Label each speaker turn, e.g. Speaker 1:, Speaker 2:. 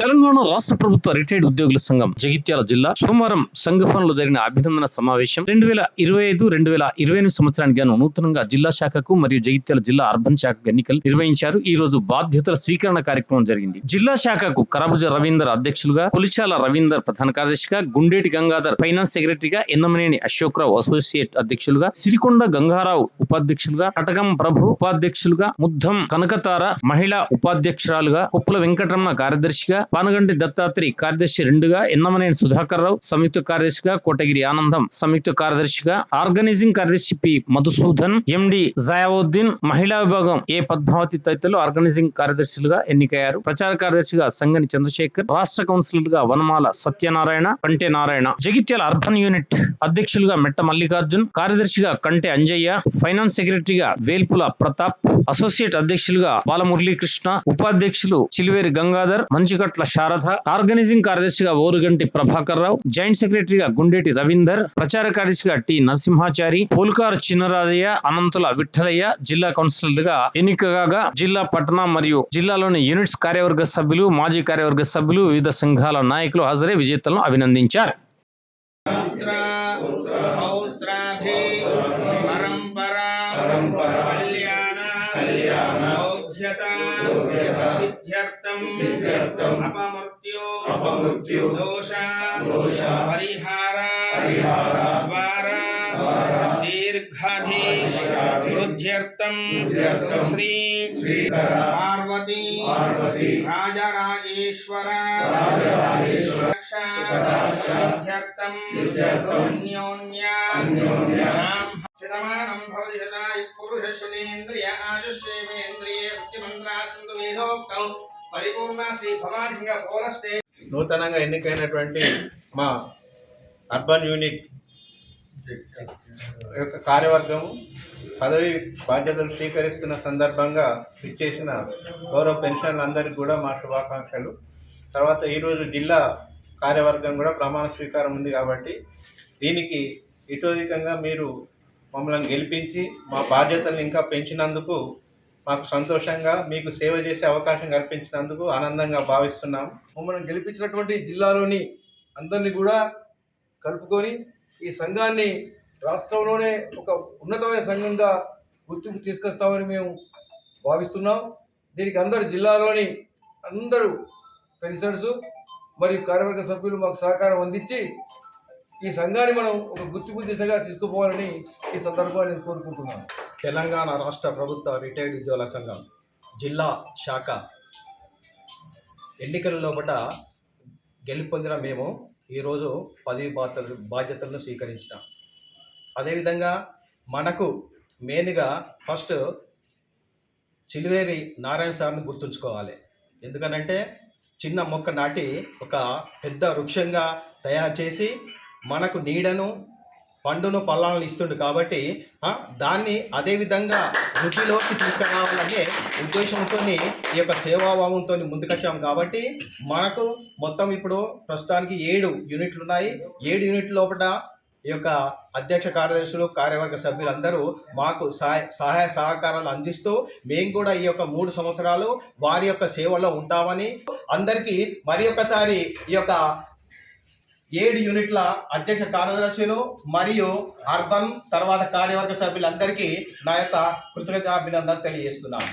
Speaker 1: తెలంగాణ రాష్ట్ర ప్రభుత్వ రిటైర్డ్ ఉద్యోగుల సంఘం జగిత్యాల జిల్లా సోమవారం సంఘ పనులు జరిగిన అభినందన సమావేశం. రెండు వేల ఇరవై ఐదు రెండు వేల ఇరవై ఎనిమిది సంవత్సరానికి గాను నూతనంగా జిల్లా శాఖకు మరియు జగిత్యాల జిల్లా అర్బన్ శాఖకు ఎన్నికలు నిర్వహించారు. ఈ రోజు బాధ్యతల స్వీకరణ కార్యక్రమం జరిగింది. జిల్లా శాఖకు కరబుజ రవీందర్ అధ్యక్షులుగా కులిచాల రవీందర్ ప్రధాన కార్యదర్శిగా గుండేటి గంగాధర్ ఫైనాన్స్ సెక్రటరీగా ఎన్నమనేని అశోక్రావు అసోసియేట్ అధ్యక్షులుగా సిరికొండ గంగారావు ఉపాధ్యక్షులుగా కటకం ప్రభు ఉపాధ్యక్షులుగా ముద్దం కనకతార మహిళా ఉపాధ్యక్షురాలుగా కుప్పల వెంకటరమణ కార్యదర్శిగా పానగంటి దత్తాత్రి కార్యదర్శి రెండుగా ఎన్నమనేని సుధాకర్ రావు సంయుక్త కార్యదర్శిగా కోటగిరి ఆనందం సంయుక్త కార్యదర్శిగా ఆర్గనైజింగ్ కార్యదర్శి పి. మధుసూదన్ ఎండి జయావుద్దీన్ మహిళా విభాగం ఏ. పద్మావతి తదితరులు ఆర్గనైజింగ్ కార్యదర్శులుగా ఎన్నికయ్యారు. ప్రచార కార్యదర్శిగా సంగని చంద్రశేఖర్ రాష్ట్ర కౌన్సిలర్గా వనమాల సత్యనారాయణ కంటే నారాయణ జగిత్యాల అర్బన్ యూనిట్ అధ్యక్షులుగా మెట్ట మల్లికార్జున్ కార్యదర్శిగా కంటే అంజయ్య ఫైనాన్స్ సెక్రటరీగా వేల్పుల ప్రతాప్ అసోసియేట్ అధ్యక్షులుగా బాలమురళీకృష్ణ ఉపాధ్యక్షులు చిలివేరి గంగాధర్ మంచిగట్ల శారద ఆర్గనైజింగ్ కార్యదర్శిగా ఓరుగంటి ప్రభాకర్ రావు జాయింట్ సెక్రటరీగా గుండేటి రవీందర్ ప్రచార కార్యదర్శిగా టి నరసింహాచారి పోల్కారు చిన్నరాజయ్య అనంతుల విఠలయ్య జిల్లా కౌన్సిలర్గా ఎన్నిక కాగా జిల్లా పట్టణ మరియు జిల్లాలోని యూనిట్స్ కార్యవర్గ సభ్యులు మాజీ కార్యవర్గ సభ్యులు వివిధ సంఘాల నాయకులు హాజరై విజేతలను అభినందించారు.
Speaker 2: सिद्ध्यर्थम। अपमृत्यो। अपमृत्यो। दोषा। दोषा। हरिहारा हरिहारा द्वारा। द्वारा। दीर्घाधि वृद्ध्यर्थम श्री श्रीधरा। पार्वती। पार्वती। राजराजेश्वरा। राजराजेश्वरा। सिद्ध्यर्थम। सिद्ध्यर्थम। अन्योन्या। अन्योन्या। शतमानं भवति शतायुः पुरुषश्रुतेन्द्रिय आशुष्येवेन्द्रिये अस्ति वेदोक्तौ పరిపూర్ణ శ్రీ భవానింగ
Speaker 3: నూతనంగా ఎన్నికైనటువంటి మా అర్బన్ యూనిట్ యొక్క కార్యవర్గము పదవి బాధ్యతలు స్వీకరిస్తున్న సందర్భంగా ఇచ్చేసిన గౌరవ పెన్షన్లందరికీ కూడా మా శుభాకాంక్షలు. తర్వాత ఈరోజు జిల్లా కార్యవర్గం కూడా ప్రమాణ స్వీకారం ఉంది కాబట్టి దీనికి ఇటోధికంగా మీరు మమ్మల్ని గెలిపించి మా బాధ్యతలను ఇంకా పెంచినందుకు మాకు సంతోషంగా మీకు సేవ చేసే అవకాశం కల్పించినందుకు ఆనందంగా భావిస్తున్నాం.
Speaker 4: మమ్మల్ని గెలిపించినటువంటి జిల్లాలోని అందరినీ కూడా కలుపుకొని ఈ సంఘాన్ని రాష్ట్రంలోనే ఒక ఉన్నతమైన సంఘంగా గుర్తింపు తీసుకొస్తామని మేము భావిస్తున్నాం. దీనికి అందరు జిల్లాలోని అందరూ పెన్షనర్స్ మరియు కార్యవర్గ సభ్యులు మాకు సహకారం అందించి ఈ సంఘాన్ని మనం ఒక గుర్తింపు దిశగా తీసుకుపోవాలని ఈ సందర్భంగా నేను కోరుకుంటున్నాను.
Speaker 5: తెలంగాణ రాష్ట్ర ప్రభుత్వ రిటైర్డ్ ఉద్యోగుల సంఘం జిల్లా శాఖ. ఎన్నికల లోపల గెలుపొందిన మేము ఈరోజు పదవి బాధ్యతలు బాధ్యతలను స్వీకరించినాం. అదేవిధంగా మనకు మెయిన్గా ఫస్ట్ చిలువేరి నారాయణ సార్ని గుర్తుంచుకోవాలి. ఎందుకనంటే చిన్న మొక్క నాటి ఒక పెద్ద వృక్షంగా తయారు చేసి మనకు నీడను పండును పళ్ళాలను ఇస్తుండు కాబట్టి దాన్ని అదేవిధంగా వృద్ధిలోకి తీసుకురావాలనే ఉద్దేశంతో ఈ యొక్క సేవాభావంతో ముందుకొచ్చాం కాబట్టి మనకు మొత్తం ఇప్పుడు ప్రస్తుతానికి ఏడు యూనిట్లు ఉన్నాయి. ఏడు యూనిట్ల లోపల ఈ యొక్క అధ్యక్ష కార్యదర్శులు కార్యవర్గ సభ్యులందరూ మాకు సహాయ సహాయ సహకారాలు అందిస్తూ మేము కూడా ఈ యొక్క మూడు సంవత్సరాలు వారి యొక్క సేవలో ఉంటామని అందరికీ మరి ఒకసారి ఈ యొక్క ఏడు యూనిట్ల అధ్యక్ష కార్యదర్శులు మరియు అర్బన్ తర్వాత కార్యవర్గ సభ్యులందరికీ నా యొక్క కృతజ్ఞతాభినందన తెలియజేస్తున్నాను.